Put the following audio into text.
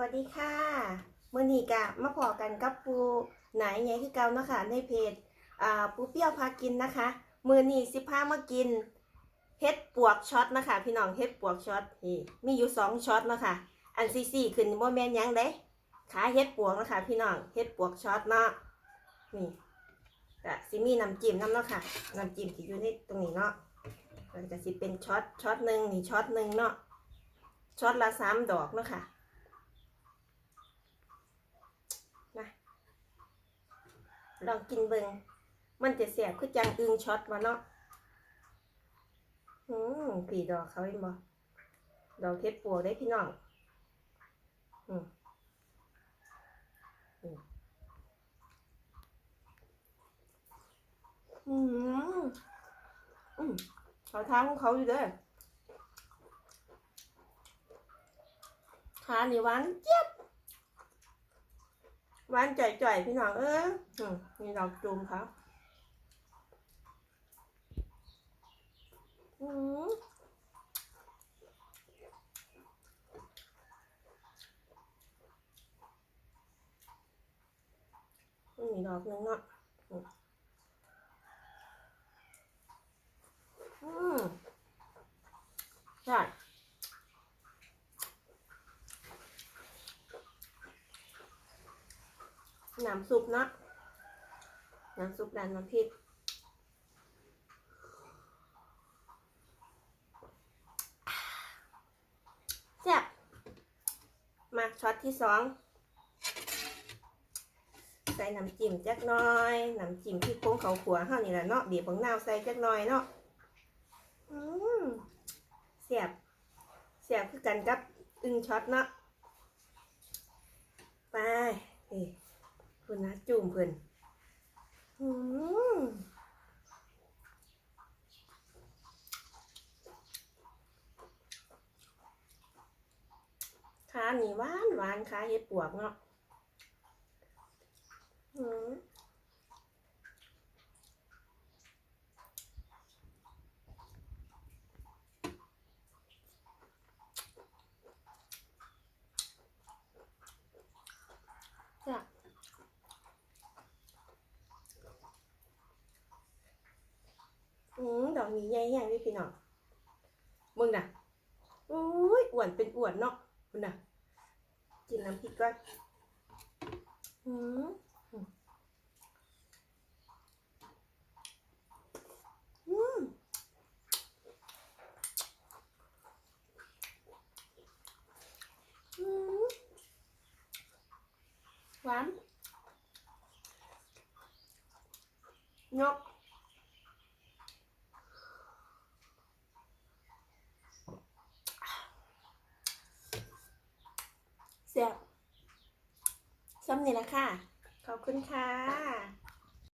วัสดีค่ะเมื่อนี้กะมาพอกันกับปูไหนไงคือเก่าเนาะค่ะในเพจอ่าปูเปี้ยวพากินนะคะมือนี้สิพามากินเฮ็ดปวกช็อตนะคะ พี่น้องเฮ็ดปวกช็อตนี่มีอยู่สองช็อตเนาะค่ะอันซีซีขึ้นบ่แมนยังเด้ขาเฮ็ดปวกนะคะ พี่น้องเฮ็ดปวกช็อตเนาะนี่กะสิมีน้ำจิ้มน้ำเนาะค่ะน้ำจิ้มที่อยู่ในตรงนี้เนาะมันจะสิเป็นช็อตช็อตหนึ่งนี่ช็อตหนึ่งเนาะช็อตละสามดอกเนาะค่ะ ลองกินเบิงมันจะเสียบคือจังอึงช็อตวะเนาะอืมผีดอกเขาเห็นบ่ดอกเทปปัวได้พี่น้องอืมอืมอืมอืมเขาทางของเขาอยู่เด้อขานี่หวานเจี๊ยบ หวานจ่อยๆพี่น้องเออมนี่ดอกจูมเขาอืมนี่ดอกนึงเนาะอืมอืมใช่ น้ำซุปเนาะน้ำซุปดันน้ำพริกแซ่บมาช็อตที่สองใส่น้ำจิ้มจักน้อยน้ำจิ้มที่โค้งเขาขัวห้านี่แหละเนาะเบียบของนาวใส่จักน้อยเนาะเสียบเสียบคือกันกับอึงช็อตเนาะไปนี่ พิ่นนะจุ่มเพิ่นขาหนีหวานหวานขาเห็ดปวกเนาะอืมจ้ะ อืมดอกนี้ใหญ่ยังนี่พี่น้องมึงน่ะอุ้ยอ้วนเป็นอ้วนเนาะมึงน่ะกินน้ำพริกก่อนอืมอืมอืมอืมหวานยก ซ่บซ้ำนี่ละค่ะ ขอบคุณค่ะ